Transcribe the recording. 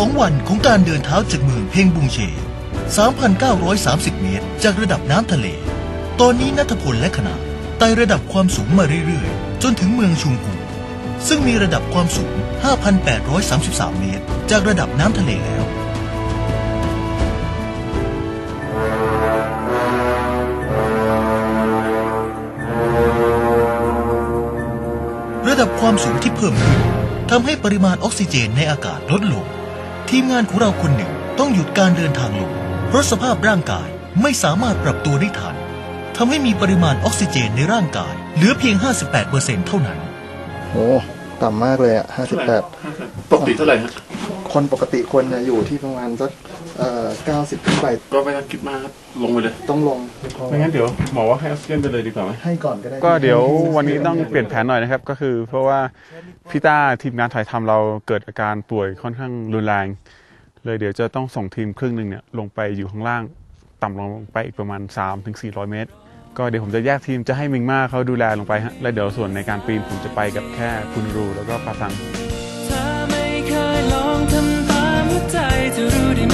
สองวันของการเดินเท้าจากเมืองเฮงบุงเช 3,930 เมตร จากระดับน้ำทะเล ตอนนี้นัทพลและคณะไต่ระดับความสูงมาเรื่อยๆ จนถึงเมืองชุงกู ซึ่งมีระดับความสูง 5,833 เมตร จากระดับน้ำทะเลแล้ว ระดับความสูงที่เพิ่มขึ้นทำให้ปริมาณออกซิเจนในอากาศลดลง ทีมงานของเราคนหนึ่งต้องหยุดการเดินทางลงเพราะสภาพร่างกายไม่สามารถปรับตัวได้ทันทำให้มีปริมาณออกซิเจนในร่างกาย เหลือเพียง 58%เท่านั้น โอ้ต่ำมากเลยอะห้าสิบแปดปกติเท่าไหร่ฮะ คนปกติคนเนี่ยอยู่ที่ประมาณสัก เอ่อเก้าสิบขึ้นไปก็ไม่ต้องคิดมากครับลงไปเลย ต้องลง ไม่งั้นเดี๋ยวหมอว่าให้ออกซิเจนไปเลยดีกว่าไหมให้ก่อนก็ได้ก็เดี๋ยววันนี้ต้องเปลี่ยนแผนหน่อยนะครับ ก็คือเพราะว่าพี่ต้าทีมงานถ่ายทำเราเกิดอาการป่วยค่อนข้างรุนแรง เลยเดี๋ยวจะต้องส่งทีมครึ่งหนึ่งเนี่ยลงไปอยู่ข้างล่าง ต่ำลงไปอีกประมาณ 3-400 เมตร ก็เดี๋ยวผมจะแยกทีมจะให้มิงมาเขาดูแลลงไปฮะแล้วเดี๋ยวส่วนในการปีนผมจะไปกับแค่คุณรูแล้วก็ปาซังถ้าไม่เคยลองทำตามหัวใจจะรู้ได้ไหมว่าเรา